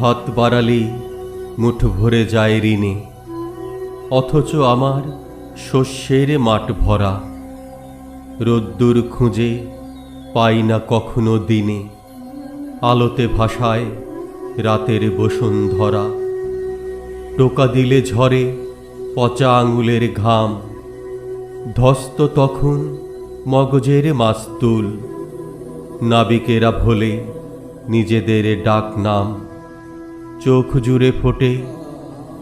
হাত বাড়ালেই মুঠ ভরে যায় ঋণে। অথচ আমার শস্যের মাঠ ভরা, রোদ্দুর খুঁজে পাই না কখনো দিনে। আলোতে ভাসায় রাতের বসুন্ধরা। টোকা দিলে ঝরে পচা আঙুলের ঘাম। ধস্ত তখন মগজের মাস্তুল। নাবিকেরা ভোলে নিজেদের ডাক নাম চোখ জুড়ে ফোটে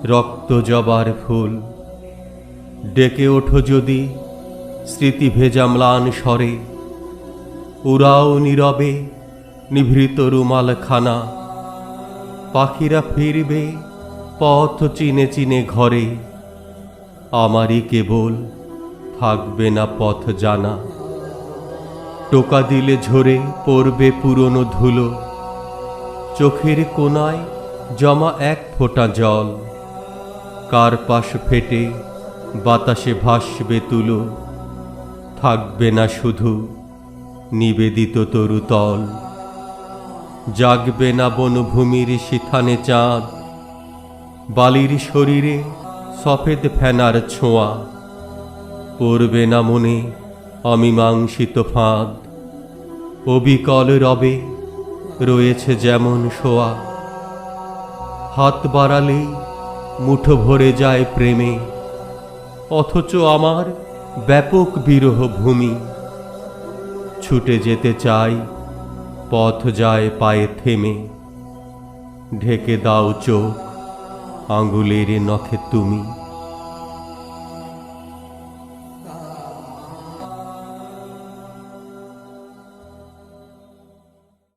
রক্ত জবার ফুল। ডেকে ওঠো যদি স্মৃতি ভেজা ম্লান স্বরে। উড়াও নীরবে নিভৃত রুমাল খানা পাখিরা ফিরবে পথ চিনে চিনে ঘরে। আমারই কেবল থাকবে না পথ জানা। টোকা দিলে ঝরে পড়বে পুরনো ধুলো। চোখের কোনায় জমা এক ফোঁটা জল। কার পাশ ফেটে বাতাসে ভাসবে তুলো, থাকবে না শুধু নিবেদিত তরুতল জাগবে না বনভূমির শিথানে চাঁদ, বালির শরীরে সফেদ ফেনার ছোঁয়া। পড়বে না মনে অমীমাংসিত ফাঁদ, অবিকল রবে রয়েছে যেমন শোয়া। হাত বাড়ালেই মুঠো ভরে যায় প্রেমে। অথচ আমার ব্যাপক বিরহ ভূমি। ছুটে যেতে চাই, পথ যায় পায়ে থেমে। ঢেকে দাও চোখ, আঙুলের নখে তুমি।